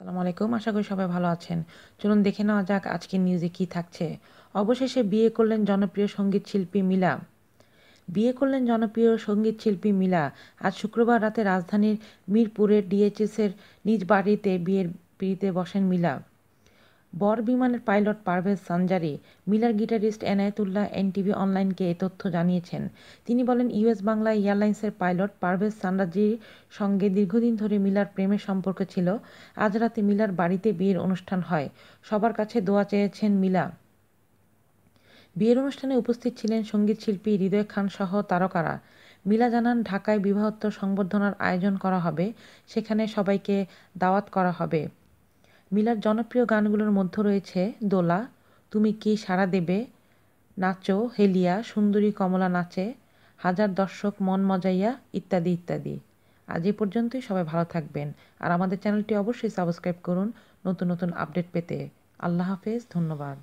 আসসালামু আলাইকুম, আশা করি সবাই ভালো আছেন। চলুন দেখে নেওয়া যাক আজকের নিউজে কি থাকছে। অবশেষে বিয়ে করলেন জনপ্রিয় সংগীত শিল্পী মিলা। বিয়ে করলেন জনপ্রিয় সংগীত শিল্পী মিলা। আজ শুক্রবার রাতে রাজধানীর মিরপুরের ডিএচএসের নিজ বাড়িতে বিয়ের পিড়িতে বসেন মিলা। বর বিমানের পাইলট পারভেজ সানজারি মিলার গিটারিস্ট এনায়েতুল্লাহ এনটিভি অনলাইনকে এ তথ্য জানিয়েছেন। তিনি বলেন, ইউএস বাংলা এয়ারলাইন্সের পাইলট পারভেজ সানরাজির সঙ্গে দীর্ঘদিন ধরে মিলার প্রেমের সম্পর্ক ছিল। আজ রাতে মিলার বাড়িতে বিয়ের অনুষ্ঠান হয়। সবার কাছে দোয়া চেয়েছেন মিলা। বিয়ের অনুষ্ঠানে উপস্থিত ছিলেন সংগীত শিল্পী হৃদয় খান সহ তারকারা। মিলা জানান, ঢাকায় বিবাহোত্তর সংবর্ধনার আয়োজন করা হবে, সেখানে সবাইকে দাওয়াত করা হবে। মিলার জনপ্রিয় গানগুলোর মধ্যে রয়েছে দোলা, তুমি কি সাড়া দেবে? নাচো, হেলিয়া, সুন্দরী কমলা নাচে, হাজার দর্শক মন মজাইয়া, ইত্যাদি ইত্যাদি। আজ এ পর্যন্তই, সবাই ভালো থাকবেন। আর আমাদের চ্যানেলটি অবশ্যই সাবস্ক্রাইব করুন নতুন নতুন আপডেট পেতে। আল্লাহ হাফেজ, ধন্যবাদ।